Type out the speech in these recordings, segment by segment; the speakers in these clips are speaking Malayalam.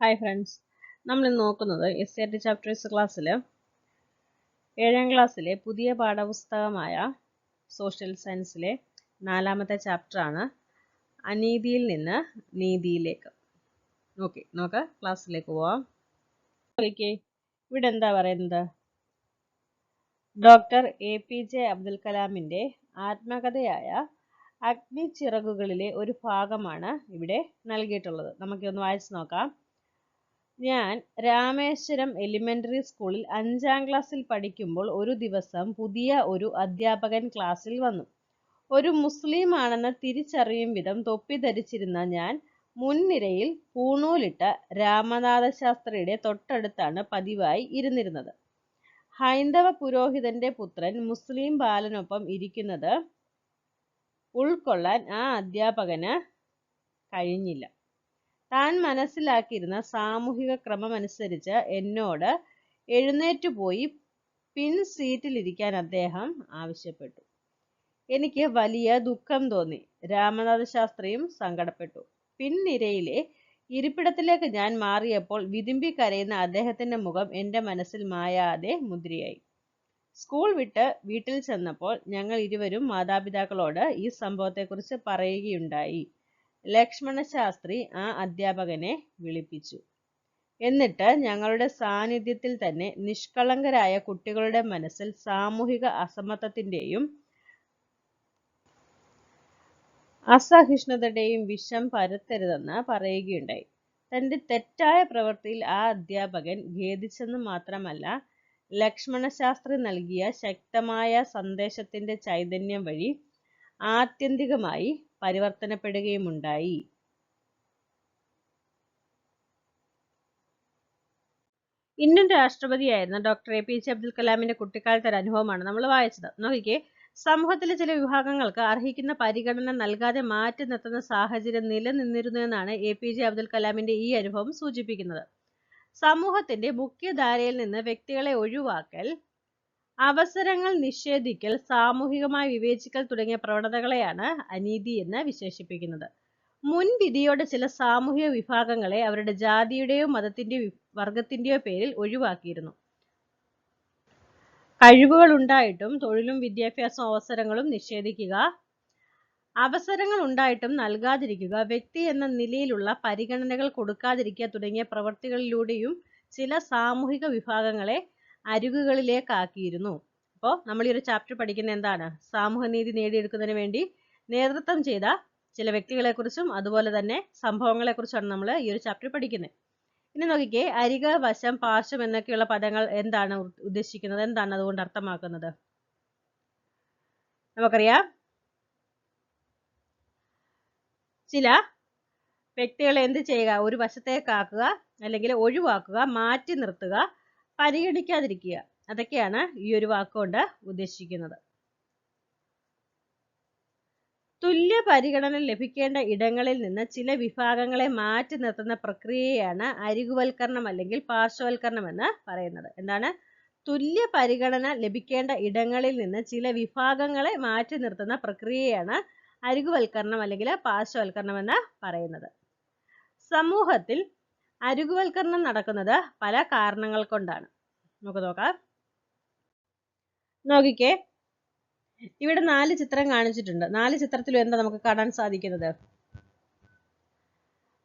ഹായ് ഫ്രണ്ട്സ് നമ്മൾ ഇന്ന് നോക്കുന്നത് എസ് ആർ ടി ചാപ്റ്റേഴ്സ് ക്ലാസ്സിൽ ഏഴാം ക്ലാസ്സിലെ പുതിയ പാഠപുസ്തകമായ സോഷ്യൽ സയൻസിലെ നാലാമത്തെ ചാപ്റ്ററാണ് അനീതിയിൽ നിന്ന് നീതിയിലേക്ക്. ഓക്കെ നോക്ക ക്ലാസ്സിലേക്ക് പോവാം. ഓക്കെ ഇവിടെ എന്താ പറയുന്നത്? Doctor A P J Abdul കലാമിന്റെ ആത്മകഥയായ അഗ്നി ചിറകുകളിലെ ഒരു ഭാഗമാണ് ഇവിടെ നൽകിയിട്ടുള്ളത്. നമുക്കൊന്ന് വായിച്ചു നോക്കാം. ഞാൻ രാമേശ്വരം എലിമെന്ററി സ്കൂളിൽ അഞ്ചാം ക്ലാസ്സിൽ പഠിക്കുമ്പോൾ ഒരു ദിവസം പുതിയ ഒരു അധ്യാപകൻ ക്ലാസ്സിൽ വന്നു. ഒരു മുസ്ലിം ആണെന്ന് തിരിച്ചറിയും വിധം തൊപ്പി ധരിച്ചിരുന്ന ഞാൻ മുൻനിരയിൽ പൂണൂലിട്ട രാമനാഥ ശാസ്ത്രിയുടെ തൊട്ടടുത്താണ് പതിവായി ഇരുന്നിരുന്നത്. ഹൈന്ദവ പുരോഹിതന്റെ പുത്രൻ മുസ്ലിം ബാലനൊപ്പം ഇരിക്കുന്നത് ഉൾക്കൊള്ളാൻ ആ അധ്യാപകന് കഴിഞ്ഞില്ല. താൻ മനസ്സിലാക്കിയിരുന്ന സാമൂഹിക ക്രമമനുസരിച്ച് എന്നോട് എഴുന്നേറ്റ് പോയി പിൻ സീറ്റിലിരിക്കാൻ അദ്ദേഹം ആവശ്യപ്പെട്ടു. എനിക്ക് വലിയ ദുഃഖം തോന്നി. രാമനാഥ ശാസ്ത്രിയും സങ്കടപ്പെട്ടു. പിൻനിരയിലെ ഇരിപ്പിടത്തിലേക്ക് ഞാൻ മാറിയപ്പോൾ വിതുമ്പി കരയുന്ന അദ്ദേഹത്തിന്റെ മുഖം എന്റെ മനസ്സിൽ മായാതെ മുദ്രയായി. സ്കൂൾ വിട്ട് വീട്ടിൽ ചെന്നപ്പോൾ ഞങ്ങൾ ഇരുവരും മാതാപിതാക്കളോട് ഈ സംഭവത്തെക്കുറിച്ച് പറയുകയുണ്ടായി. ലക്ഷ്മണ ശാസ്ത്രി ആ അധ്യാപകനെ വിളിപ്പിച്ചു. എന്നിട്ട് ഞങ്ങളുടെ സാന്നിധ്യത്തിൽ തന്നെ നിഷ്കളങ്കരായ കുട്ടികളുടെ മനസ്സിൽ സാമൂഹിക അസമത്വത്തിന്റെയും അസഹിഷ്ണുതയുടെയും വിഷം പരത്തരുതെന്ന് പറയുകയുണ്ടായി. തന്റെ തെറ്റായ പ്രവൃത്തിയിൽ ആ അധ്യാപകൻ ഖേദിച്ചെന്ന് മാത്രമല്ല ലക്ഷ്മണശാസ്ത്രി നൽകിയ ശക്തമായ സന്ദേശത്തിന്റെ ചൈതന്യം വഴി ആത്യന്തികമായി പരിവർത്തനപ്പെടുകയുമുണ്ടായി. Indian രാഷ്ട്രപതിയായിരുന്ന doctor A P J Abdul കലാമിന്റെ കുട്ടിക്കാലത്തെ ഒരു അനുഭവമാണ് നമ്മൾ വായിച്ചത്. നോക്കിക്കേ സമൂഹത്തിലെ ചില വിഭാഗങ്ങൾക്ക് അർഹിക്കുന്ന പരിഗണന നൽകാതെ മാറ്റി നിർത്തുന്ന സാഹചര്യം നിലനിന്നിരുന്നു എന്നാണ് എ പി ജെ അബ്ദുൽ കലാമിന്റെ ഈ അനുഭവം സൂചിപ്പിക്കുന്നത്. സമൂഹത്തിന്റെ മുഖ്യധാരയിൽ നിന്ന് വ്യക്തികളെ ഒഴിവാക്കൽ അവസരങ്ങൾ നിഷേധിക്കൽ സാമൂഹികമായി വിവേചിക്കൽ തുടങ്ങിയ പ്രവണതകളെയാണ് അനീതി എന്ന് വിശേഷിപ്പിക്കുന്നത്. മുൻവിധിയോടെ ചില സാമൂഹിക വിഭാഗങ്ങളെ അവരുടെ ജാതിയുടെയോ മതത്തിന്റെയോ വർഗത്തിന്റെയോ പേരിൽ ഒഴിവാക്കിയിരുന്നു. കഴിവുകൾ ഉണ്ടായിട്ടും തൊഴിലും വിദ്യാഭ്യാസ അവസരങ്ങളും നിഷേധിക്കുക അവസരങ്ങൾ ഉണ്ടായിട്ടും നൽകാതിരിക്കുക വ്യക്തി എന്ന നിലയിലുള്ള പരിഗണനകൾ കൊടുക്കാതിരിക്കുക തുടങ്ങിയ പ്രവർത്തികളിലൂടെയും ചില സാമൂഹിക വിഭാഗങ്ങളെ അരികുകളിലേക്കാക്കിയിരുന്നു. അപ്പോൾ നമ്മൾ ഈ ഒരു ചാപ്റ്റർ പഠിക്കുന്ന എന്താണ്? സാമൂഹ്യനീതി നേടിയെടുക്കുന്നതിന് വേണ്ടി നേതൃത്വം ചെയ്ത ചില വ്യക്തികളെക്കുറിച്ചും അതുപോലെ തന്നെ സംഭവങ്ങളെക്കുറിച്ചാണ് നമ്മൾ ഈ ഒരു ചാപ്റ്റർ പഠിക്കുന്നത്. ഇനി നോക്കിക്കേ അരിക വശം പാർശ്വം എന്നൊക്കെയുള്ള പദങ്ങൾ എന്താണ് ഉദ്ദേശിക്കുന്നത്? എന്താണ് അതുകൊണ്ട് അർത്ഥമാക്കുന്നത്? നമുക്കറിയാം. ചില വ്യക്തികളെ എന്ത് ചെയ്യുക? ഒരു വശത്തേക്കാക്കുക അല്ലെങ്കിൽ ഒഴിവാക്കുക മാറ്റി നിർത്തുക പരിഗണിക്കാതിരിക്കുക. അതൊക്കെയാണ് ഈ ഒരു വാക്കുകൊണ്ട് ഉദ്ദേശിക്കുന്നത്. തുല്യ പരിഗണന ലഭിക്കേണ്ട ഇടങ്ങളിൽ നിന്ന് ചില വിഭാഗങ്ങളെ മാറ്റി നിർത്തുന്ന പ്രക്രിയയാണ് അരികുവൽക്കരണം അല്ലെങ്കിൽ പാർശ്വവൽക്കരണം എന്ന് പറയുന്നത്. എന്താണ്? തുല്യ പരിഗണന ലഭിക്കേണ്ട ഇടങ്ങളിൽ നിന്ന് ചില വിഭാഗങ്ങളെ മാറ്റി നിർത്തുന്ന പ്രക്രിയയാണ് അരികുവൽക്കരണം അല്ലെങ്കിൽ പാർശ്വവൽക്കരണം എന്ന് പറയുന്നത്. സമൂഹത്തിൽ അരികുവൽക്കരണം നടക്കുന്നത് പല കാരണങ്ങൾ കൊണ്ടാണ്. നമുക്ക് നോക്കാം. നോക്കിക്കേ. ഇവിടെ നാല് ചിത്രം കാണിച്ചിട്ടുണ്ട്. നാല് ചിത്രത്തിലും എന്താ നമുക്ക് കാണാൻ സാധിക്കുന്നത്?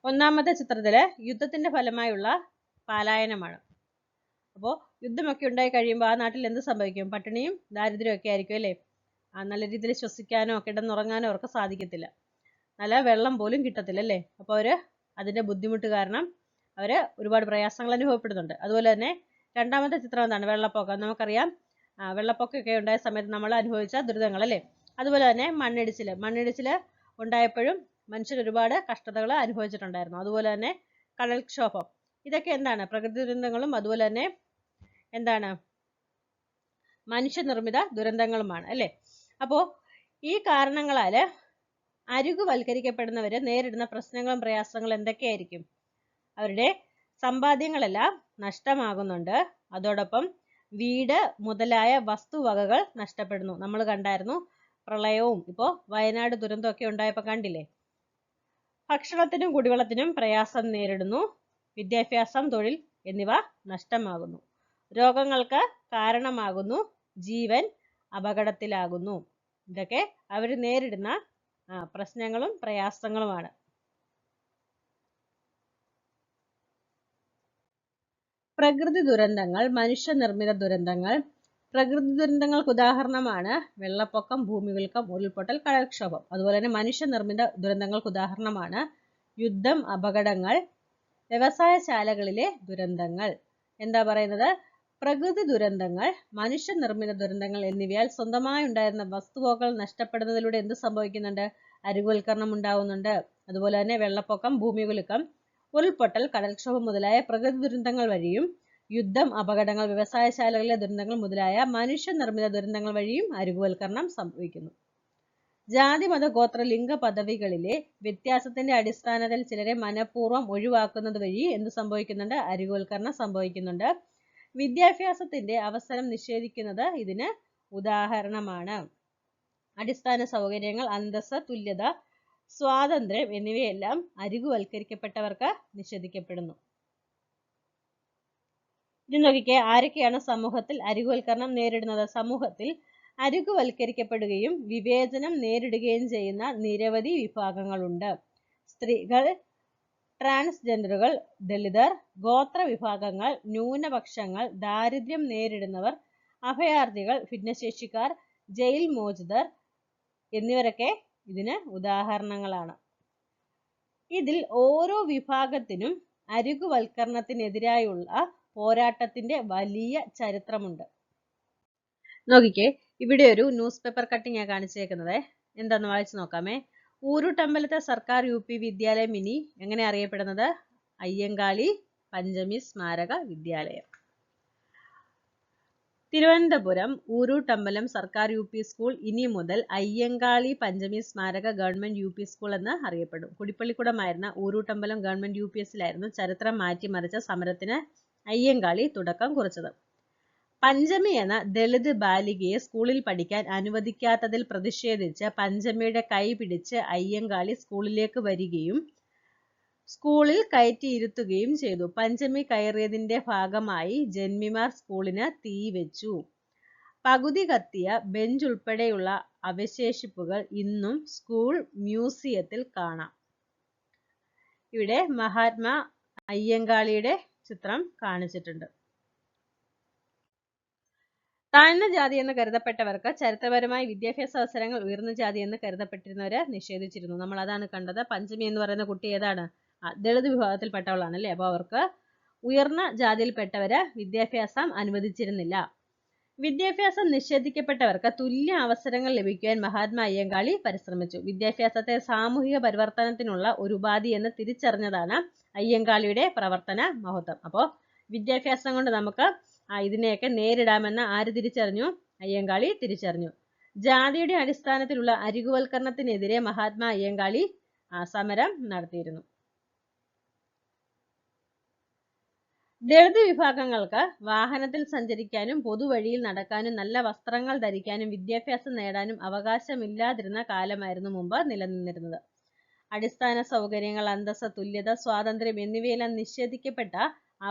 ഒന്നാമത്തെ ചിത്രത്തിൽ യുദ്ധത്തിന്റെ ഫലമായുള്ള പാലായനമാണ്. അപ്പോൾ യുദ്ധമൊക്കെ ഉണ്ടായി കഴിയുമ്പോൾ ആ നാട്ടിൽ എന്ത് സംഭവിക്കും? പട്ടിണിയും ദാരിദ്ര്യവും ഒക്കെ ആയിരിക്കും അല്ലേ? നല്ല രീതിയിൽ ശ്വസിക്കാനോ കിടന്നുറങ്ങാനോ അവർക്ക് സാധിക്കത്തില്ല. നല്ല വെള്ളം പോലും കിട്ടത്തില്ല അല്ലേ? അപ്പോൾ അവർ അതിന്റെ ബുദ്ധിമുട്ട് കാരണം അവർ ഒരുപാട് പ്രയാസങ്ങൾ അനുഭവപ്പെടുന്നുണ്ട്. അതുപോലെ തന്നെ രണ്ടാമത്തെ ചിത്രം എന്താണ്? വെള്ളപ്പൊക്കം. നമുക്കറിയാം. വെള്ളപ്പൊക്കമൊക്കെ ഉണ്ടായ സമയത്ത് നമ്മൾ അനുഭവിച്ച ദുരിതങ്ങൾ അല്ലേ? അതുപോലെ തന്നെ മണ്ണിടിച്ചിൽ മണ്ണിടിച്ചിൽ ഉണ്ടായപ്പോഴും മനുഷ്യർ ഒരുപാട് കഷ്ടതകൾ അനുഭവിച്ചിട്ടുണ്ടായിരുന്നു. അതുപോലെ തന്നെ കടൽക്ഷോഭം. ഇതൊക്കെ എന്താണ്? പ്രകൃതി ദുരന്തങ്ങളും അതുപോലെ തന്നെ എന്താണ്? മനുഷ്യനിർമ്മിത ദുരന്തങ്ങളുമാണ് അല്ലേ? അപ്പോൾ ഈ കാരണങ്ങളാൽ അരികുവൽക്കരിക്കപ്പെടുന്നവർ നേരിടുന്ന പ്രശ്നങ്ങളും പ്രയാസങ്ങളും എന്തൊക്കെയായിരിക്കും? അവരുടെ സമ്പാദ്യങ്ങളെല്ലാം നഷ്ടമാകുന്നുണ്ട്. അതോടൊപ്പം വീട് മുതലായ വസ്തുവകകൾ നഷ്ടപ്പെടുന്നു. നമ്മൾ കണ്ടായിരുന്നു പ്രളയവും ഇപ്പോൾ വയനാട് ദുരന്തമൊക്കെ ഉണ്ടായപ്പോൾ കണ്ടില്ലേ? ഭക്ഷണത്തിനും കുടിവെള്ളത്തിനും പ്രയാസം നേരിടുന്നു. വിദ്യാഭ്യാസം തൊഴിൽ എന്നിവ നഷ്ടമാകുന്നു. രോഗങ്ങൾക്ക് കാരണമാകുന്നു. ജീവൻ അപകടത്തിലാകുന്നു. ഇതൊക്കെ അവർ നേരിടുന്ന പ്രശ്നങ്ങളും പ്രയാസങ്ങളുമാണ്. പ്രകൃതി ദുരന്തങ്ങൾ മനുഷ്യനിർമ്മിത ദുരന്തങ്ങൾ. പ്രകൃതി ദുരന്തങ്ങൾക്ക് ഉദാഹരണമാണ് വെള്ളപ്പൊക്കം ഭൂമികുലുക്കം ഉരുൾപൊട്ടൽ കടൽക്ഷോഭം. അതുപോലെ തന്നെ മനുഷ്യനിർമ്മിത ദുരന്തങ്ങൾക്ക് ഉദാഹരണമാണ് യുദ്ധം അപകടങ്ങൾ വ്യവസായശാലകളിലെ ദുരന്തങ്ങൾ. എന്താ പറയുന്നത്? പ്രകൃതി ദുരന്തങ്ങൾ മനുഷ്യനിർമ്മിത ദുരന്തങ്ങൾ എന്നിവയാൽ സ്വന്തമായി ഉണ്ടായിരുന്ന വസ്തുവകൾ നഷ്ടപ്പെടുന്നതിലൂടെ എന്ത് സംഭവിക്കുന്നുണ്ട്? അരുവൽക്കരണം ഉണ്ടാവുന്നുണ്ട്. അതുപോലെ തന്നെ വെള്ളപ്പൊക്കം ഭൂമികുലുക്കം ഉരുൾപൊട്ടൽ കടൽക്ഷോഭം മുതലായ പ്രകൃതി ദുരന്തങ്ങൾ വഴിയും യുദ്ധം അപകടങ്ങൾ വ്യവസായശാലകളിലെ ദുരന്തങ്ങൾ മുതലായ മനുഷ്യനിർമ്മിത ദുരന്തങ്ങൾ വഴിയും അരികുവൽക്കരണം സംഭവിക്കുന്നു. ജാതി മത ഗോത്ര ലിംഗ പദവികളിലെ വ്യത്യാസത്തിന്റെ അടിസ്ഥാനത്തിൽ ചിലരെ മനഃപൂർവം ഒഴിവാക്കുന്നത് വഴി എന്ത് സംഭവിക്കുന്നുണ്ട്? അരികുവൽക്കരണം സംഭവിക്കുന്നുണ്ട്. വിദ്യാഭ്യാസത്തിന്റെ അവസരം നിഷേധിക്കുന്നത് ഇതിന് ഉദാഹരണമാണ്. അടിസ്ഥാന സൗകര്യങ്ങൾ അന്തസ്സ് തുല്യത സ്വാതന്ത്ര്യം എന്നിവയെല്ലാം അരികുവൽക്കരിക്കപ്പെട്ടവർക്ക് നിഷേധിക്കപ്പെടുന്നു. ഇനി നോക്കിക്കേ ആരൊക്കെയാണ് സമൂഹത്തിൽ അരികുവൽക്കരണം നേരിടുന്നത്? സമൂഹത്തിൽ അരികുവൽക്കരിക്കപ്പെടുകയും വിവേചനം നേരിടുകയും ചെയ്യുന്ന നിരവധി വിഭാഗങ്ങളുണ്ട്. സ്ത്രീകൾ ട്രാൻസ്ജെൻഡറുകൾ ദളിതർ ഗോത്ര വിഭാഗങ്ങൾ ന്യൂനപക്ഷങ്ങൾ ദാരിദ്ര്യം നേരിടുന്നവർ അഭയാർത്ഥികൾ ഭിന്നശേഷിക്കാർ ജയിൽ മോചിതർ എന്നിവരൊക്കെ ഇതിന് ഉദാഹരണങ്ങളാണ്. ഇതിൽ ഓരോ വിഭാഗത്തിനും അരികുവൽക്കരണത്തിനെതിരായുള്ള പോരാട്ടത്തിന്റെ വലിയ ചരിത്രമുണ്ട്. നോക്കിക്കേ ഇവിടെ ഒരു ന്യൂസ് പേപ്പർ കട്ടിംഗ് ആണ് കാണിച്ചേക്കുന്നത്. എന്താന്ന് വായിച്ചു നോക്കാമേ. ഊരുട്ടമ്പലത്തെ സർക്കാർ യു പി വിദ്യാലയം ഇനി എങ്ങനെ അറിയപ്പെടുന്നത്? അയ്യങ്കാളി പഞ്ചമി സ്മാരക വിദ്യാലയം. തിരുവനന്തപുരം ഊരൂട്ടമ്പലം സർക്കാർ യു പി സ്കൂൾ ഇനി മുതൽ അയ്യങ്കാളി പഞ്ചമി സ്മാരക ഗവൺമെന്റ് യു പി സ്കൂൾ എന്ന് അറിയപ്പെടും. കുടിപ്പള്ളിക്കുടമായിരുന്ന ഊരൂട്ടമ്പലം ഗവൺമെന്റ് യു പി എസിലായിരുന്നു ചരിത്രം മാറ്റിമറിച്ച സമരത്തിന് അയ്യങ്കാളി തുടക്കം കുറിച്ചത്. പഞ്ചമി എന്ന ദളിത് ബാലികയെ സ്കൂളിൽ പഠിക്കാൻ അനുവദിക്കാത്തതിൽ പ്രതിഷേധിച്ച് പഞ്ചമിയുടെ കൈ പിടിച്ച് അയ്യങ്കാളി സ്കൂളിലേക്ക് വരികയും സ്കൂളിൽ കയറ്റിയിരുത്തുകയും ചെയ്തു. പഞ്ചമി കയറിയതിന്റെ ഭാഗമായി ജന്മിമാർ സ്കൂളിന് തീ വെച്ചു. പകുതി കത്തിയ ബെഞ്ച് ഉൾപ്പെടെയുള്ള അവശേഷിപ്പുകൾ ഇന്നും സ്കൂൾ മ്യൂസിയത്തിൽ കാണാം. ഇവിടെ മഹാത്മാ അയ്യങ്കാളിയുടെ ചിത്രം കാണിച്ചിട്ടുണ്ട്. താഴ്ന്ന ജാതി എന്ന് കരുതപ്പെട്ടവർക്ക് ചരിത്രപരമായി വിദ്യാഭ്യാസ അവസരങ്ങൾ ഉയർന്ന ജാതി എന്ന് കരുതപ്പെട്ടിരുന്നവരെ നിഷേധിച്ചിരുന്നു. നമ്മൾ അതാണ് കണ്ടത്. പഞ്ചമി എന്ന് പറയുന്ന കുട്ടി ഏതാണ്? ദളിത് വിഭാഗത്തിൽപ്പെട്ടവളാണ് അല്ലേ അപ്പോൾ അവർക്ക് ഉയർന്ന ജാതിയിൽപ്പെട്ടവരെ വിദ്യാഭ്യാസം അനുവദിച്ചിരുന്നില്ല. വിദ്യാഭ്യാസം നിഷേധിക്കപ്പെട്ടവർക്ക് തുല്യ അവസരങ്ങൾ ലഭിക്കുവാൻ മഹാത്മാ അയ്യങ്കാളി പരിശ്രമിച്ചു. വിദ്യാഭ്യാസത്തെ സാമൂഹിക പരിവർത്തനത്തിനുള്ള ഒരു ഉപാധി എന്ന് തിരിച്ചറിഞ്ഞതാണ് അയ്യങ്കാളിയുടെ പ്രവർത്തന മഹത്വം. അപ്പോൾ വിദ്യാഭ്യാസം കൊണ്ട് നമുക്ക് ഇതിനെയൊക്കെ നേരിടാമെന്ന് ആര് തിരിച്ചറിഞ്ഞു? അയ്യങ്കാളി തിരിച്ചറിഞ്ഞു. ജാതിയുടെ അടിസ്ഥാനത്തിലുള്ള അരികുവൽക്കരണത്തിനെതിരെ മഹാത്മാ അയ്യങ്കാളി സമരം നടത്തിയിരുന്നു. ദളിത് വിഭാഗങ്ങൾക്ക് വാഹനത്തിൽ സഞ്ചരിക്കാനും പൊതുവഴിയിൽ നടക്കാനും നല്ല വസ്ത്രങ്ങൾ ധരിക്കാനും വിദ്യാഭ്യാസം നേടാനും അവകാശമില്ലാതിരുന്ന കാലമായിരുന്നു മുമ്പ് നിലനിന്നിരുന്നത്. അടിസ്ഥാന സൗകര്യങ്ങൾ അന്തസ്സ തുല്യത സ്വാതന്ത്ര്യം എന്നിവയെല്ലാം നിഷേധിക്കപ്പെട്ട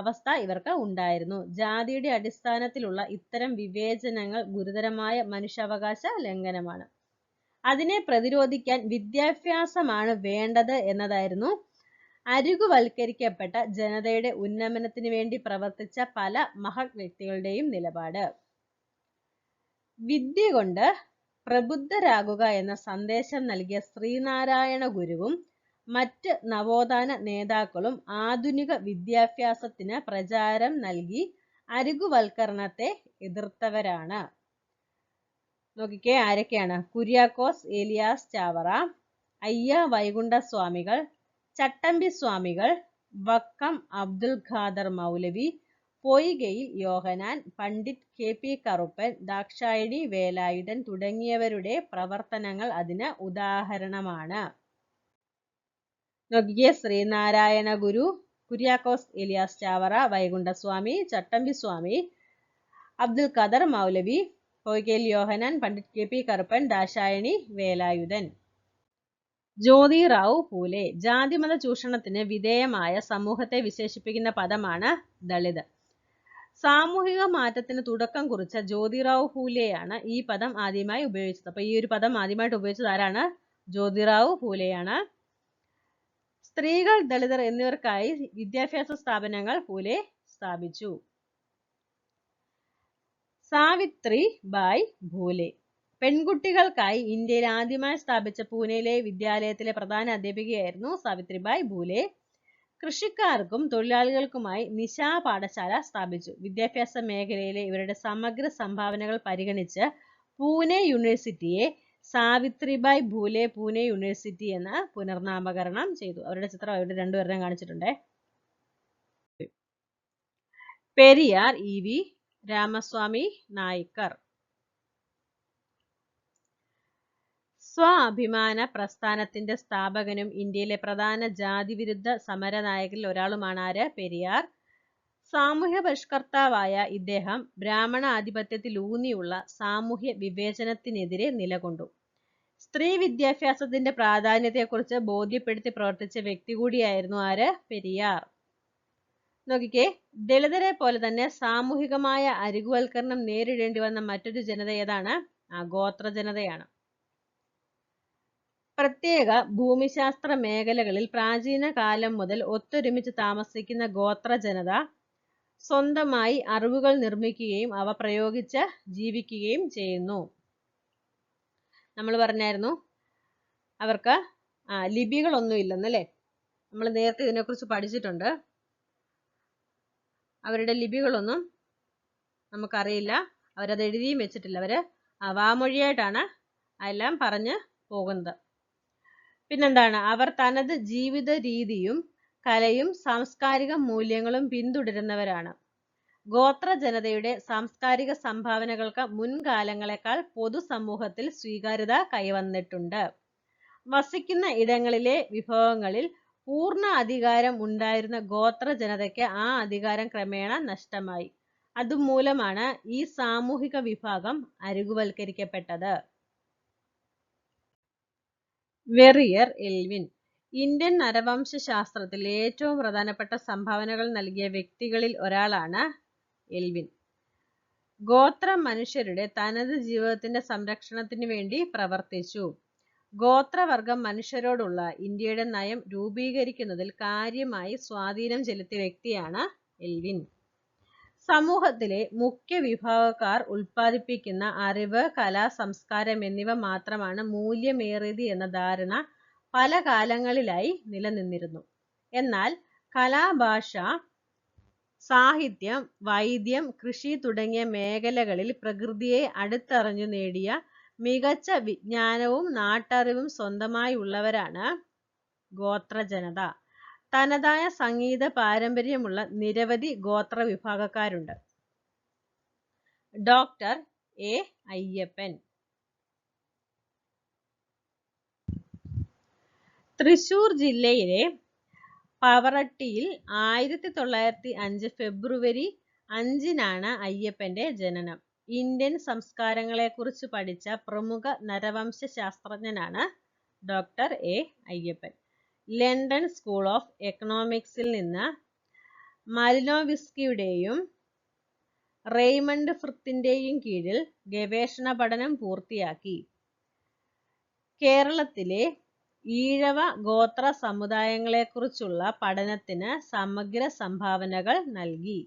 അവസ്ഥ ഇവർക്ക് ഉണ്ടായിരുന്നു. ജാതിയുടെ അടിസ്ഥാനത്തിലുള്ള ഇത്തരം വിവേചനങ്ങൾ ഗുരുതരമായ മനുഷ്യാവകാശ ലംഘനമാണ്. അതിനെ പ്രതിരോധിക്കാൻ വിദ്യാഭ്യാസമാണ് വേണ്ടത് എന്നതായിരുന്നു അരികുവൽക്കരിക്കപ്പെട്ട ജനതയുടെ ഉന്നമനത്തിന് വേണ്ടി പ്രവർത്തിച്ച പല മഹത് വ്യക്തികളുടെയും നിലപാട്. വിദ്യ കൊണ്ട് പ്രബുദ്ധരാകുക എന്ന സന്ദേശം നൽകിയ ശ്രീനാരായണ ഗുരുവും മറ്റ് നവോത്ഥാന നേതാക്കളും ആധുനിക വിദ്യാഭ്യാസത്തിന് പ്രചാരം നൽകി അരികുവൽക്കരണത്തെ എതിർത്തവരാണ്. നോക്കിക്കേ ആരൊക്കെയാണ്? കുര്യാക്കോസ് ഏലിയാസ് ചാവറ അയ്യ വൈകുണ്ഠ സ്വാമികൾ ചട്ടമ്പി സ്വാമികൾ വക്കം അബ്ദുൽ ഖാദർ മൗലവി പൊയ്കയിൽ യോഹനാൻ പണ്ഡിറ്റ് കെ പി കറുപ്പൻ ദാക്ഷായണി വേലായുധൻ തുടങ്ങിയവരുടെ പ്രവർത്തനങ്ങൾ അതിന് ഉദാഹരണമാണ്. നോക്കിയ ശ്രീനാരായണ ഗുരു കുര്യാക്കോസ് എലിയാസ് ചാവറ വൈകുണ്ഠസ്വാമി ചട്ടമ്പി സ്വാമി അബ്ദുൽ ഖാദർ മൗലവി പൊയ്കയിൽ യോഹനാൻ പണ്ഡിറ്റ് കെ പി കറുപ്പൻ ദാശായണി വേലായുധൻ. ജ്യോതിറാവു പൂലെ ജാതിമത ചൂഷണത്തിന് വിധേയമായ സമൂഹത്തെ വിശേഷിപ്പിക്കുന്ന പദമാണ് ദളിത്. സാമൂഹിക മാറ്റത്തിന് തുടക്കം കുറിച്ച ജ്യോതിറാവു ഫൂലെയാണ് ഈ പദം ആദ്യമായി ഉപയോഗിച്ചത്. അപ്പൊ ഈ ഒരു പദം ആദ്യമായിട്ട് ഉപയോഗിച്ചത് ആരാണ്? ജ്യോതിറാവു ഫൂലെയാണ്. സ്ത്രീകൾ ദളിതർ എന്നിവർക്കായി വിദ്യാഭ്യാസ സ്ഥാപനങ്ങൾ ഫൂലെ സ്ഥാപിച്ചു. സാവിത്രി ബായ് ഭൂലെ പെൺകുട്ടികൾക്കായി ഇന്ത്യയിൽ ആദ്യമായി സ്ഥാപിച്ച പൂനെയിലെ വിദ്യാലയത്തിലെ പ്രധാന അധ്യാപികയായിരുന്നു സാവിത്രിബായ് ഭൂലെ. കൃഷിക്കാർക്കും തൊഴിലാളികൾക്കുമായി നിശാ പാഠശാല സ്ഥാപിച്ചു. വിദ്യാഭ്യാസ മേഖലയിലെ ഇവരുടെ സമഗ്ര സംഭാവനകൾ പരിഗണിച്ച് പൂനെ യൂണിവേഴ്സിറ്റിയെ സാവിത്രിബായ് ഭൂലെ പൂനെ യൂണിവേഴ്സിറ്റി എന്ന പുനർനാമകരണം ചെയ്തു. അവരുടെ ചിത്രം അവരുടെ രണ്ടുപേരുടെയും കാണിച്ചിട്ടുണ്ട്. Periyar E V Ramaswamy Naicker. സ്വാഭിമാന പ്രസ്ഥാനത്തിന്റെ സ്ഥാപകനും ഇന്ത്യയിലെ പ്രധാന ജാതിവിരുദ്ധ സമരനായകരിൽ ഒരാളുമാണ് ആര്? പെരിയാർ. സാമൂഹ്യ പരിഷ്കർത്താവായ ഇദ്ദേഹം ബ്രാഹ്മണ ആധിപത്യത്തിൽ ഊന്നിയുള്ള സാമൂഹ്യ വിവേചനത്തിനെതിരെ നിലകൊണ്ടു. സ്ത്രീ വിദ്യാഭ്യാസത്തിന്റെ പ്രാധാന്യത്തെക്കുറിച്ച് ബോധ്യപ്പെടുത്തി പ്രവർത്തിച്ച വ്യക്തി കൂടിയായിരുന്നു ആര്? പെരിയാർ. നോക്കിക്കേ ദളിതരെ പോലെ തന്നെ സാമൂഹികമായ അരികുവൽക്കരണം നേരിടേണ്ടി വന്ന മറ്റൊരു ജനത ഏതാണ്? ആ ഗോത്ര ജനതയാണ് പ്രത്യേക ഭൂമിശാസ്ത്ര മേഖലകളിൽ പ്രാചീന കാലം മുതൽ ഒത്തൊരുമിച്ച് താമസിക്കുന്ന ഗോത്ര ജനത സ്വന്തമായി അറിവുകൾ നിർമ്മിക്കുകയും അവ പ്രയോഗിച്ച് ജീവിക്കുകയും ചെയ്യുന്നു. നമ്മൾ പറഞ്ഞായിരുന്നു അവർക്ക് ലിപികളൊന്നും ഇല്ലെന്നല്ലേ? നമ്മൾ നേരത്തെ ഇതിനെക്കുറിച്ച് പഠിച്ചിട്ടുണ്ട്. അവരുടെ ലിപികളൊന്നും നമുക്കറിയില്ല. അവരത് എഴുതിയും വെച്ചിട്ടില്ല അവർ വാമൊഴിയായിട്ടാണ് എല്ലാം പറഞ്ഞ് പോകുന്നത്. പിന്നെന്താണ്? അവർ തനത് ജീവിത രീതിയും കലയും സാംസ്കാരിക മൂല്യങ്ങളും പിന്തുടരുന്നവരാണ്. ഗോത്ര ജനതയുടെ സാംസ്കാരിക സംഭാവനകൾക്ക് മുൻകാലങ്ങളെക്കാൾ പൊതുസമൂഹത്തിൽ സ്വീകാര്യത കൈവന്നിട്ടുണ്ട്. വസിക്കുന്ന ഇടങ്ങളിലെ വിഭവങ്ങളിൽ പൂർണ അധികാരം ഉണ്ടായിരുന്ന ഗോത്ര ജനതയ്ക്ക് ആ അധികാരം ക്രമേണ നഷ്ടമായി. അതുമൂലമാണ് ഈ സാമൂഹിക വിഭാഗം അരികുവൽക്കരിക്കപ്പെട്ടത്. വെറിയർ എൽവിൻ. ഇന്ത്യൻ നരവംശ ശാസ്ത്രത്തിൽ ഏറ്റവും പ്രധാനപ്പെട്ട സംഭാവനകൾ നൽകിയ വ്യക്തികളിൽ ഒരാളാണ് എൽവിൻ. ഗോത്ര മനുഷ്യരുടെ തനത് ജീവിതത്തിന്റെ സംരക്ഷണത്തിന് വേണ്ടി പ്രവർത്തിച്ചു. ഗോത്രവർഗം മനുഷ്യരോടുള്ള ഇന്ത്യയുടെ നയം രൂപീകരിക്കുന്നതിൽ കാര്യമായി സ്വാധീനം ചെലുത്തിയ വ്യക്തിയാണ് എൽവിൻ. സമൂഹത്തിലെ മുഖ്യ വിഭാഗക്കാർ ഉൽപ്പാദിപ്പിക്കുന്ന അറിവ് കല സംസ്കാരം എന്നിവ മാത്രമാണ് മൂല്യമേറിയത് എന്ന ധാരണ പല കാലങ്ങളിലായി നിലനിന്നിരുന്നു. എന്നാൽ കലാഭാഷ സാഹിത്യം വൈദ്യം കൃഷി തുടങ്ങിയ മേഖലകളിൽ പ്രകൃതിയെ അടുത്തറിഞ്ഞു നേടിയ മികച്ച വിജ്ഞാനവും നാട്ടറിവും സ്വന്തമായി ഉള്ളവരാണ് ഗോത്രജനത. തനതായ സംഗീത പാരമ്പര്യമുള്ള നിരവധി ഗോത്ര വിഭാഗക്കാരുണ്ട്. Doctor A Ayyappan. തൃശൂർ ജില്ലയിലെ പവറട്ടിയിൽ ആയിരത്തി തൊള്ളായിരത്തി അഞ്ച് ഫെബ്രുവരി അഞ്ചിനാണ് അയ്യപ്പന്റെ ജനനം. ഇന്ത്യൻ സംസ്കാരങ്ങളെക്കുറിച്ച് പഠിച്ച പ്രമുഖ നരവംശ ശാസ്ത്രജ്ഞനാണ് doctor A Ayyappan. London school of എക്കണോമിക്സിൽ നിന്ന് മലിനോവിസ്കിയുടെയും റെയ്മണ്ട് ഫ്രിത്തിന്റെയും കീഴിൽ ഗവേഷണ പഠനം പൂർത്തിയാക്കി. കേരളത്തിലെ ഈഴവ ഗോത്ര സമുദായങ്ങളെക്കുറിച്ചുള്ള പഠനത്തിന് സമഗ്ര സംഭാവനകൾ നൽകി.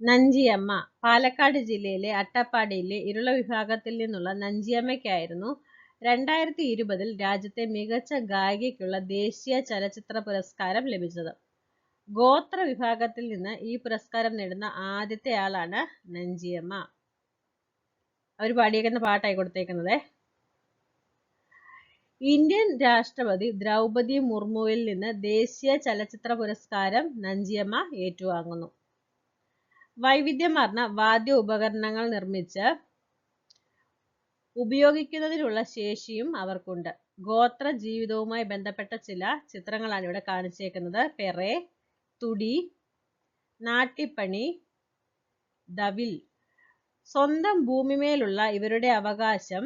നഞ്ചിയമ്മ പാലക്കാട് ജില്ലയിലെ അട്ടപ്പാടിയിലെ ഇരുള വിഭാഗത്തിൽ നിന്നുള്ള നഞ്ചിയമ്മയ്ക്കായിരുന്നു രണ്ടായിരത്തി ഇരുപതിൽ രാജ്യത്തെ മികച്ച ഗായികയ്ക്കുള്ള ദേശീയ ചലച്ചിത്ര പുരസ്കാരം ലഭിച്ചത്. ഗോത്ര വിഭാഗത്തിൽ നിന്ന് ഈ പുരസ്കാരം നേടുന്ന ആദ്യത്തെ ആളാണ് നഞ്ചിയമ്മ. അവർ പാടിയേക്കുന്ന പാട്ടായി കൊടുത്തേക്കുന്നത്. ഇന്ത്യൻ രാഷ്ട്രപതി ദ്രൗപതി മുർമുവിൽ നിന്ന് ദേശീയ ചലച്ചിത്ര പുരസ്കാരം നഞ്ചിയമ്മ ഏറ്റുവാങ്ങുന്നു. വൈവിധ്യമാർന്ന വാദ്യ ഉപകരണങ്ങൾ നിർമ്മിച്ച് ഉപയോഗിക്കുന്നതിനുള്ള ശേഷിയും അവർക്കുണ്ട്. ഗോത്ര ജീവിതവുമായി ബന്ധപ്പെട്ട ചില ചിത്രങ്ങളാണ് ഇവിടെ കാണിച്ചേക്കുന്നത്. പെറെ തുടി നാട്ടിപ്പണി ദവിൽ. സ്വന്തം ഭൂമിമേലുള്ള ഇവരുടെ അവകാശം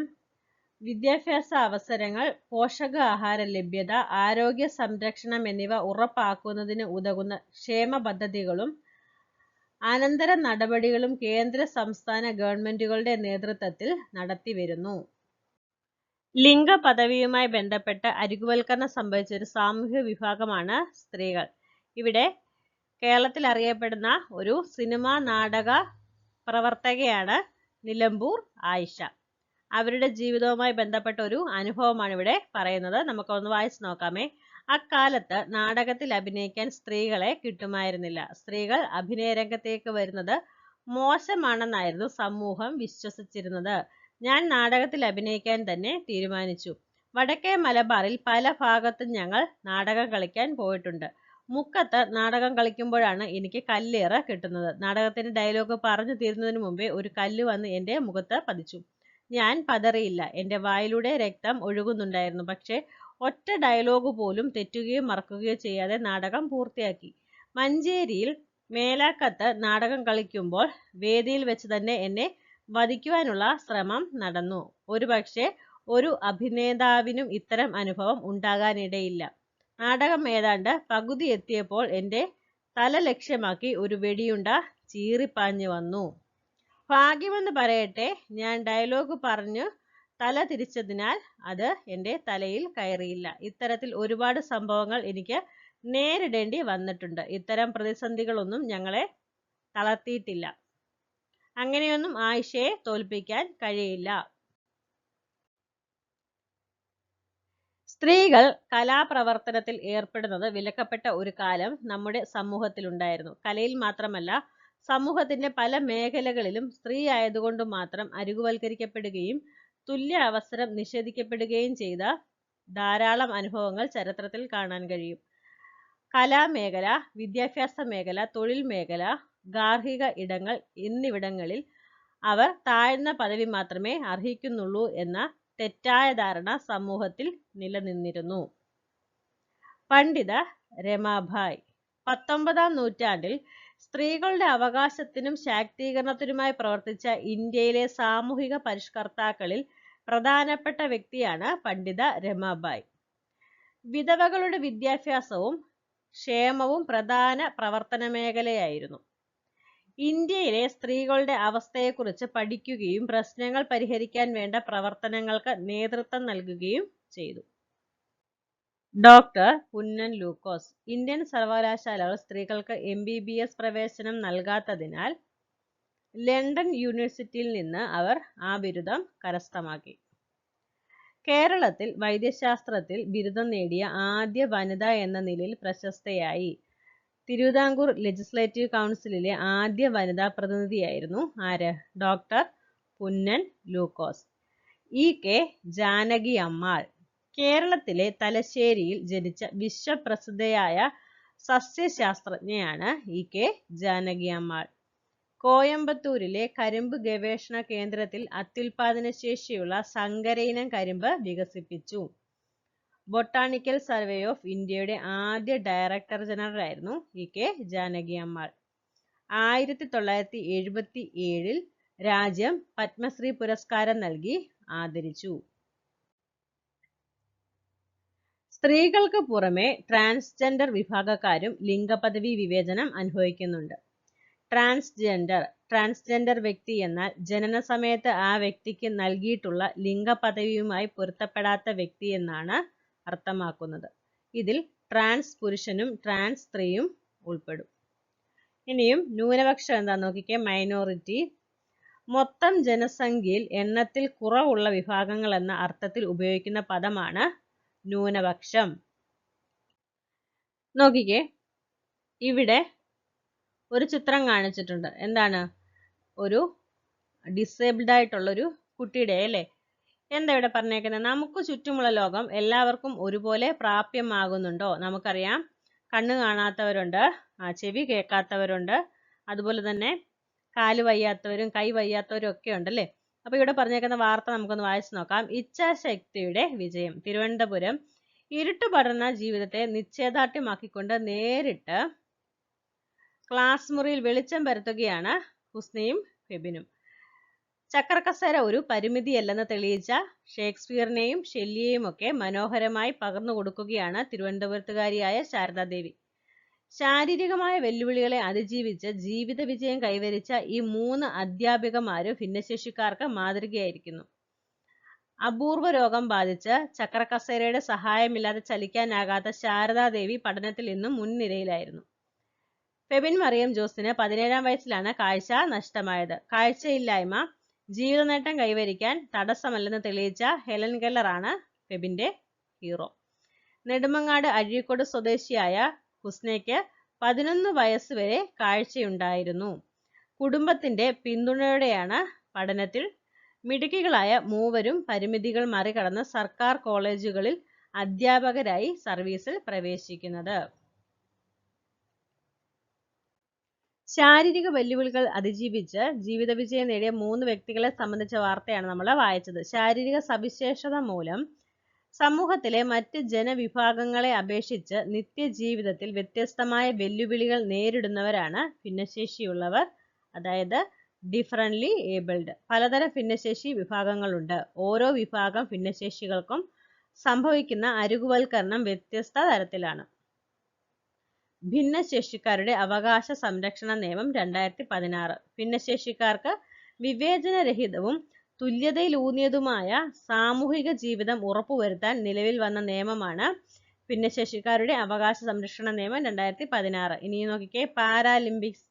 വിദ്യാഭ്യാസ അവസരങ്ങൾ പോഷകാഹാര ലഭ്യത ആരോഗ്യ സംരക്ഷണം എന്നിവ ഉറപ്പാക്കുന്നതിന് ഉതകുന്ന ക്ഷേമ പദ്ധതികളും അനന്തര നടപടികളും കേന്ദ്ര സംസ്ഥാന ഗവൺമെന്റുകളുടെ നേതൃത്വത്തിൽ നടത്തിവരുന്നു ലിംഗ പദവിയുമായി ബന്ധപ്പെട്ട് അരികുവൽക്കരണം സംഭവിച്ച ഒരു സാമൂഹ്യ വിഭാഗമാണ് സ്ത്രീകൾ. ഇവിടെ കേരളത്തിൽ അറിയപ്പെടുന്ന ഒരു സിനിമാ നാടക പ്രവർത്തകയാണ് നിലമ്പൂർ ആയിഷ. അവരുടെ ജീവിതവുമായി ബന്ധപ്പെട്ട ഒരു അനുഭവമാണ് ഇവിടെ പറയുന്നത്. നമുക്കൊന്ന് വായിച്ചു നോക്കാമേ. അക്കാലത്ത് നാടകത്തിൽ അഭിനയിക്കാൻ സ്ത്രീകളെ കിട്ടുമായിരുന്നില്ല. സ്ത്രീകൾ അഭിനയ രംഗത്തേക്ക് വരുന്നത് മോശമാണെന്നായിരുന്നു സമൂഹം വിശ്വസിച്ചിരുന്നത്. ഞാൻ നാടകത്തിൽ അഭിനയിക്കാൻ തന്നെ തീരുമാനിച്ചു. വടക്കേ മലബാറിൽ പല ഭാഗത്തും ഞങ്ങൾ നാടകം കളിക്കാൻ പോയിട്ടുണ്ട്. മുക്കത്ത് നാടകം കളിക്കുമ്പോഴാണ് എനിക്ക് കല്ലേറ് കിട്ടുന്നത്. നാടകത്തിന്റെ ഡയലോഗ് പറഞ്ഞു തീരുന്നതിന് മുമ്പേ ഒരു കല്ല് വന്ന് എന്റെ മുഖത്ത് പതിച്ചു. ഞാൻ പതറിയില്ല. എന്റെ വായിലൂടെ രക്തം ഒഴുകുന്നുണ്ടായിരുന്നു. പക്ഷേ ഒറ്റ ഡയലോഗ് പോലും തെറ്റുകയോ മറക്കുകയോ ചെയ്യാതെ നാടകം പൂർത്തിയാക്കി. മഞ്ചേരിയിൽ മേലാക്കത്ത് നാടകം കളിക്കുമ്പോൾ വേദിയിൽ വെച്ച് തന്നെ എന്നെ വധിക്കുവാനുള്ള ശ്രമം നടന്നു. ഒരുപക്ഷെ ഒരു അഭിനേതാവിനും ഇത്തരം അനുഭവം ഉണ്ടാകാനിടയില്ല. നാടകം ഏതാണ്ട് പകുതി എത്തിയപ്പോൾ എന്റെ തല ലക്ഷ്യമാക്കി ഒരു വെടിയുണ്ട ചീറിപ്പാഞ്ഞു വന്നു. ഭാഗ്യമെന്ന് പറയട്ടെ ഞാൻ ഡയലോഗ് പറഞ്ഞു തല തിരിച്ചതിനാൽ അത് എന്റെ തലയിൽ കയറിയില്ല. ഇത്തരത്തിൽ ഒരുപാട് സംഭവങ്ങൾ എനിക്ക് നേരിടേണ്ടി വന്നിട്ടുണ്ട്. ഇത്തരം പ്രതിസന്ധികളൊന്നും ഞങ്ങളെ തളർത്തിയിട്ടില്ല. അങ്ങനെയൊന്നും ആയിഷയെ തോൽപ്പിക്കാൻ കഴിയില്ല. സ്ത്രീകൾ കലാപ്രവർത്തനത്തിൽ ഏർപ്പെടുന്നത് വിലക്കപ്പെട്ട ഒരു കാലം നമ്മുടെ സമൂഹത്തിലുണ്ടായിരുന്നു. കലയിൽ മാത്രമല്ല സമൂഹത്തിന്റെ പല മേഖലകളിലും സ്ത്രീ ആയതുകൊണ്ട് മാത്രം അരികുവൽക്കരിക്കപ്പെടുകയും തുല്യ അവസരം നിഷേധിക്കപ്പെടുകയും ചെയ്ത ധാരാളം അനുഭവങ്ങൾ ചരിത്രത്തിൽ കാണാൻ കഴിയും. കലാമേഖല വിദ്യാഭ്യാസ മേഖല തൊഴിൽ മേഖല ഗാർഹിക ഇടങ്ങൾ എന്നിവിടങ്ങളിൽ അവർ താഴ്ന്ന പദവി മാത്രമേ അർഹിക്കുന്നുള്ളൂ എന്ന തെറ്റായ ധാരണ സമൂഹത്തിൽ നിലനിന്നിരുന്നു. പണ്ഡിത രമാഭായ് പത്തൊമ്പതാം നൂറ്റാണ്ടിൽ സ്ത്രീകളുടെ അവകാശത്തിനും ശാക്തീകരണത്തിനുമായി പ്രവർത്തിച്ച ഇന്ത്യയിലെ സാമൂഹിക പരിഷ്കർത്താക്കളിൽ പ്രധാനപ്പെട്ട വ്യക്തിയാണ് പണ്ഡിത രമാബായ്. വിധവകളുടെ വിദ്യാഭ്യാസവും ക്ഷേമവും പ്രധാന പ്രവർത്തന മേഖലയായിരുന്നു. ഇന്ത്യയിലെ സ്ത്രീകളുടെ അവസ്ഥയെക്കുറിച്ച് പഠിക്കുകയും പ്രശ്നങ്ങൾ പരിഹരിക്കാൻ വേണ്ട പ്രവർത്തനങ്ങൾക്ക് നേതൃത്വം നൽകുകയും ചെയ്തു. ഡോക്ടർ പുന്നൻ ലൂക്കോസ് ഇന്ത്യൻ സർവകലാശാലകൾ സ്ത്രീകൾക്ക് എം ബി ബി എസ് പ്രവേശനം നൽകാത്തതിനാൽ ലണ്ടൻ യൂണിവേഴ്സിറ്റിയിൽ നിന്ന് അവർ ആ ബിരുദം കരസ്ഥമാക്കി. കേരളത്തിൽ വൈദ്യശാസ്ത്രത്തിൽ ബിരുദം നേടിയ ആദ്യ വനിത എന്ന നിലയിൽ പ്രശസ്തയായി. തിരുവിതാംകൂർ ലെജിസ്ലേറ്റീവ് കൗൺസിലിലെ ആദ്യ വനിതാ പ്രതിനിധിയായിരുന്നു ആര്? Doctor Punnan Lukose. E. K. Janaki Ammal. കേരളത്തിലെ തലശ്ശേരിയിൽ ജനിച്ച വിശ്വപ്രസിദ്ധയായ സസ്യശാസ്ത്രജ്ഞയാണ് ഇ. കെ. ജാനകി അമ്മാൾ. കോയമ്പത്തൂരിലെ കരിമ്പ് ഗവേഷണ കേന്ദ്രത്തിൽ അത്യുൽപാദന ശേഷിയുള്ള സങ്കരയിനം കരിമ്പ് വികസിപ്പിച്ചു. ബൊട്ടാണിക്കൽ സർവേ ഓഫ് ഇന്ത്യയുടെ ആദ്യ ഡയറക്ടർ ജനറൽ ആയിരുന്നു ഇ കെ ജാനകി അമ്മാൾ ആയിരത്തി തൊള്ളായിരത്തി എഴുപത്തി ഏഴിൽ രാജ്യം പത്മശ്രീ പുരസ്കാരം നൽകി ആദരിച്ചു. സ്ത്രീകൾക്ക് പുറമെ ട്രാൻസ്ജെൻഡർ വിഭാഗക്കാരും ലിംഗപദവി വിവേചനം അനുഭവിക്കുന്നുണ്ട്. ട്രാൻസ്ജെൻഡർ ട്രാൻസ്ജെൻഡർ വ്യക്തി എന്നാൽ ജനന സമയത്ത് ആ വ്യക്തിക്ക് നൽകിയിട്ടുള്ള ലിംഗ പദവിയുമായി പൊരുത്തപ്പെടാത്ത വ്യക്തി എന്നാണ് അർത്ഥമാക്കുന്നത്. ഇതിൽ ട്രാൻസ് പുരുഷനും ട്രാൻസ് സ്ത്രീയും ഉൾപ്പെടും. ഇനിയും ന്യൂനപക്ഷം എന്താ നോക്കിക്കേ? മൈനോറിറ്റി. മൊത്തം ജനസംഖ്യയിൽ എണ്ണത്തിൽ കുറവുള്ള വിഭാഗങ്ങൾ എന്ന അർത്ഥത്തിൽ ഉപയോഗിക്കുന്ന പദമാണ് ന്യൂനപക്ഷം. നോക്കിക്കേ ഇവിടെ ഒരു ചിത്രം കാണിച്ചിട്ടുണ്ട്. എന്താണ്? ഒരു ഡിസേബിൾഡ് ആയിട്ടുള്ള ഒരു കുട്ടിയുടെ അല്ലേ? എന്താ ഇവിടെ പറഞ്ഞേക്കുന്നത്? നമുക്ക് ചുറ്റുമുള്ള ലോകം എല്ലാവർക്കും ഒരുപോലെ പ്രാപ്യമാകുന്നുണ്ടോ? നമുക്കറിയാം. കണ്ണ് കാണാത്തവരുണ്ട് ചെവി കേൾക്കാത്തവരുണ്ട് അതുപോലെ തന്നെ കാൽ വയ്യാത്തവരും കൈ വയ്യാത്തവരും ഒക്കെ ഉണ്ടല്ലേ അപ്പൊ ഇവിടെ പറഞ്ഞേക്കുന്ന വാർത്ത നമുക്കൊന്ന് വായിച്ചു നോക്കാം. ഇച്ഛാശക്തിയുടെ വിജയം. തിരുവനന്തപുരം ഇരുട്ട് ജീവിതത്തെ നിശ്ചയദാർഢ്യമാക്കിക്കൊണ്ട് നേരിട്ട് ക്ലാസ് മുറിയിൽ വെളിച്ചം പരത്തുകയാണ് ഹുസ്നയും ഫെബിനും. ചക്രക്കസേര ഒരു പരിമിതിയല്ലെന്ന് തെളിയിച്ച ഷേക്സ്പിയറിനെയും ഷെല്ലിയെയും ഒക്കെ മനോഹരമായി പകർന്നു കൊടുക്കുകയാണ് തിരുവനന്തപുരത്തുകാരിയായ ശാരദാദേവി ശാരീരികമായ വെല്ലുവിളികളെ അതിജീവിച്ച് ജീവിത വിജയം കൈവരിച്ച ഈ മൂന്ന് അധ്യാപികമാരും ഭിന്നശേഷിക്കാർക്ക് മാതൃകയായിരിക്കുന്നു. അപൂർവ രോഗം ബാധിച്ച് ചക്രക്കസേരയുടെ സഹായമില്ലാതെ ചലിക്കാനാകാത്ത ശാരദാദേവി പഠനത്തിൽ ഇന്നും മുൻനിരയിലായിരുന്നു. ഫെബിൻ മറിയം ജോസിന് പതിനേഴാം വയസ്സിലാണ് കാഴ്ച നഷ്ടമായത്. കാഴ്ചയില്ലായ്മ ജീവിത നേട്ടം കൈവരിക്കാൻ തടസ്സമല്ലെന്ന് തെളിയിച്ച ഹെലൻ കെല്ലറാണ് ഫെബിന്റെ ഹീറോ. നെടുമങ്ങാട് അഴീക്കോട് സ്വദേശിയായ ഹുസ്നയ്ക്ക് പതിനൊന്ന് വയസ്സ് വരെ കാഴ്ചയുണ്ടായിരുന്നു. കുടുംബത്തിന്റെ പിന്തുണയോടെയാണ് പഠനത്തിൽ മിടുക്കികളായ മൂവരും പരിമിതികൾ മറികടന്ന് സർക്കാർ കോളേജുകളിൽ അധ്യാപകരായി സർവീസിൽ പ്രവേശിക്കുന്നത്. ശാരീരിക വെല്ലുവിളികൾ അതിജീവിച്ച് ജീവിത വിജയം നേടിയ മൂന്ന് വ്യക്തികളെ സംബന്ധിച്ച വാർത്തയാണ് നമ്മൾ വായിച്ചത്. ശാരീരിക സവിശേഷത മൂലം സമൂഹത്തിലെ മറ്റ് ജനവിഭാഗങ്ങളെ അപേക്ഷിച്ച് നിത്യജീവിതത്തിൽ വ്യത്യസ്തമായ വെല്ലുവിളികൾ നേരിടുന്നവരാണ് ഭിന്നശേഷിയുള്ളവർ അതായത് ഡിഫറന്റ്ലി ഏബിൾഡ് പലതരം ഭിന്നശേഷി വിഭാഗങ്ങളുണ്ട്. ഓരോ വിഭാഗം ഭിന്നശേഷികൾക്കും സംഭവിക്കുന്ന അരുകുവൽക്കരണം വ്യത്യസ്ത തരത്തിലാണ്. ഭിന്നശേഷിക്കാരുടെ അവകാശ സംരക്ഷണ നിയമം രണ്ടായിരത്തി പതിനാറ് ഭിന്നശേഷിക്കാർക്ക് വിവേചനരഹിതവും തുല്യതയിലൂന്നിയതുമായ സാമൂഹിക ജീവിതം ഉറപ്പുവരുത്താൻ നിലവിൽ വന്ന നിയമമാണ് ഭിന്നശേഷിക്കാരുടെ അവകാശ സംരക്ഷണ നിയമം രണ്ടായിരത്തി പതിനാറ് ഇനി നോക്കിക്കേ പാരാലിമ്പിക്സ്.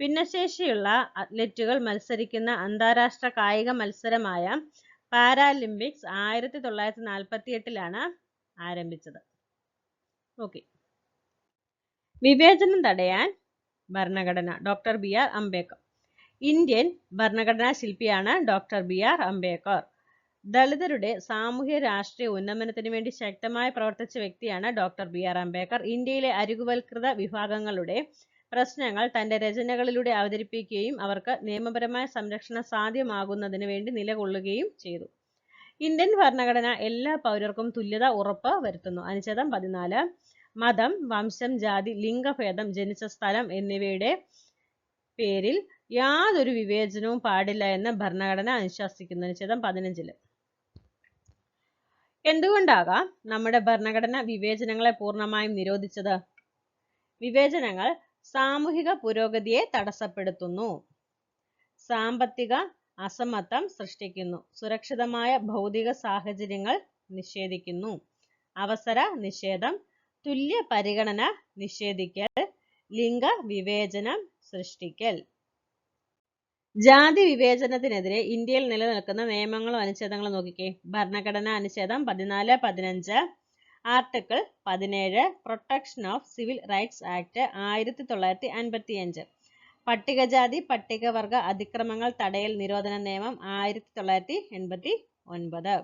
ഭിന്നശേഷിയുള്ള അത്ലറ്റുകൾ മത്സരിക്കുന്ന അന്താരാഷ്ട്ര കായിക മത്സരമായ പാരാലിമ്പിക്സ് ആയിരത്തി തൊള്ളായിരത്തി നാൽപ്പത്തി എട്ടിലാണ് ആരംഭിച്ചത്. ഓക്കെ. വിവേചനം തടയാൻ ഭരണഘടന doctor B R Ambedkar. Indian ഭരണഘടനാ ശില്പിയാണ് ഡോക്ടർ ബി ആർ അംബേദ്കർ. ദളിതരുടെ സാമൂഹ്യ രാഷ്ട്രീയ ഉന്നമനത്തിന് വേണ്ടി ശക്തമായി പ്രവർത്തിച്ച വ്യക്തിയാണ് ഡോക്ടർ ബി ആർ അംബേദ്കർ. ഇന്ത്യയിലെ അരികുവൽകൃത വിഭാഗങ്ങളുടെ പ്രശ്നങ്ങൾ തന്റെ രചനകളിലൂടെ അവതരിപ്പിക്കുകയും അവർക്ക് നിയമപരമായ സംരക്ഷണം സാധ്യമാകുന്നതിന് വേണ്ടി നിലകൊള്ളുകയും ചെയ്തു. ഇന്ത്യൻ ഭരണഘടന എല്ലാ പൗരർക്കും തുല്യത ഉറപ്പ് വരുത്തുന്നു. അനുച്ഛേദം പതിനാല് മതം വംശം ജാതി ലിംഗഭേദം ജനിച്ച സ്ഥലം എന്നിവയുടെ പേരിൽ യാതൊരു വിവേചനവും പാടില്ല എന്ന് ഭരണഘടന അനുശാസിക്കുന്ന. അനുച്ഛേദം പതിനഞ്ചിൽ. എന്തുകൊണ്ടാകാം നമ്മുടെ ഭരണഘടന വിവേചനങ്ങളെ പൂർണമായും നിരോധിച്ചത്? വിവേചനങ്ങൾ സാമൂഹിക പുരോഗതിയെ തടസ്സപ്പെടുത്തുന്നു. സാമ്പത്തിക അസമത്വം സൃഷ്ടിക്കുന്നു. സുരക്ഷിതമായ ഭൗതിക സാഹചര്യങ്ങൾ നിഷേധിക്കുന്നു. അവസര നിഷേധം തുല്യ പരിഗണന നിഷേധിക്കൽ ലിംഗ വിവേചനം സൃഷ്ടിക്കൽ. ജാതി വിവേചനത്തിനെതിരെ ഇന്ത്യയിൽ നിലനിൽക്കുന്ന നിയമങ്ങളും അനുച്ഛേദങ്ങളും നോക്കിക്കേ. ഭരണഘടന അനുച്ഛേദം പതിനാല് പതിനഞ്ച് ആർട്ടിക്കിൾ പതിനേഴ് protection of civil rights act ആയിരത്തി തൊള്ളായിരത്തി അൻപത്തി അഞ്ച് പട്ടികജാതി പട്ടികവർഗ അതിക്രമങ്ങൾ തടയൽ നിരോധന നിയമം ആയിരത്തി തൊള്ളായിരത്തി എൺപത്തി ഒൻപത്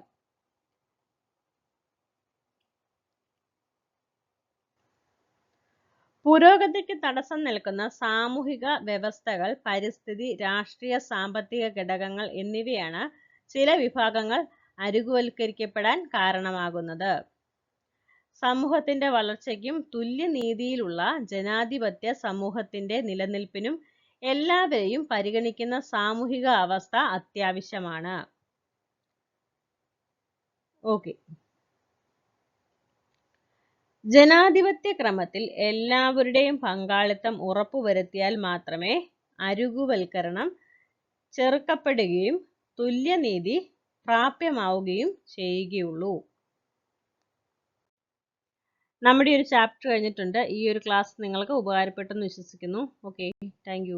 പുരോഗതിക്ക് തടസ്സം നിൽക്കുന്ന സാമൂഹിക വ്യവസ്ഥകൾ പരിസ്ഥിതി രാഷ്ട്രീയ സാമ്പത്തിക ഘടകങ്ങൾ എന്നിവയാണ് ചില വിഭാഗങ്ങൾ അരികുവൽക്കരിക്കപ്പെടാൻ കാരണമാകുന്നത്. സമൂഹത്തിന്റെ വളർച്ചയ്ക്കും തുല്യനീതിയിലുള്ള ജനാധിപത്യ സമൂഹത്തിന്റെ നിലനിൽപ്പിനും എല്ലാവരെയും പരിഗണിക്കുന്ന സാമൂഹിക അവസ്ഥ അത്യാവശ്യമാണ്. ഓക്കെ. ജനാധിപത്യ ക്രമത്തിൽ എല്ലാവരുടെയും പങ്കാളിത്തം ഉറപ്പുവരുത്തിയാൽ മാത്രമേ അരുകുവൽക്കരണം ചെറുക്കപ്പെടുകയും തുല്യനീതി പ്രാപ്യമാവുകയും ചെയ്യുകയുള്ളൂ. നമ്മുടെ ഒരു ചാപ്റ്റർ കഴിഞ്ഞിട്ടുണ്ട്. ഈ ഒരു ക്ലാസ് നിങ്ങൾക്ക് ഉപകാരപ്പെട്ടെന്ന് വിശ്വസിക്കുന്നു. Okay thank